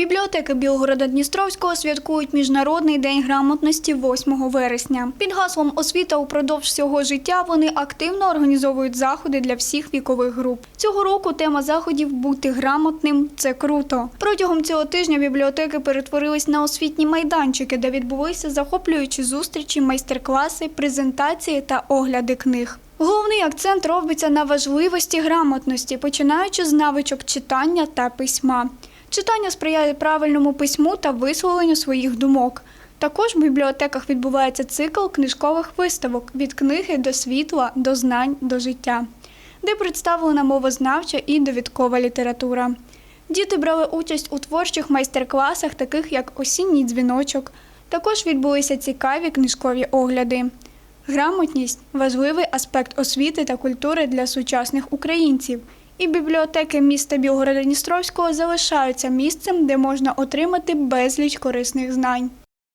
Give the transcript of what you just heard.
Бібліотеки Білгорода Дністровського святкують Міжнародний день грамотності 8 вересня. Під гаслом освіта упродовж всього життя вони активно організовують заходи для всіх вікових груп. Цього року тема заходів бути грамотним це круто. Протягом цього тижня бібліотеки перетворились на освітні майданчики, де відбулися захоплюючі зустрічі, майстер-класи, презентації та огляди книг. Головний акцент робиться на важливості грамотності, починаючи з навичок читання та письма. Читання сприяє правильному письму та висловленню своїх думок. Також в бібліотеках відбувається цикл книжкових виставок від книги до світла, до знань, до життя, де представлена мовознавча і довідкова література. Діти брали участь у творчих майстер-класах, таких як осінній дзвіночок. Також відбулися цікаві книжкові огляди. Грамотність важливий аспект освіти та культури для сучасних українців. І бібліотеки міста Білгорода Дністровського залишаються місцем, де можна отримати безліч корисних знань.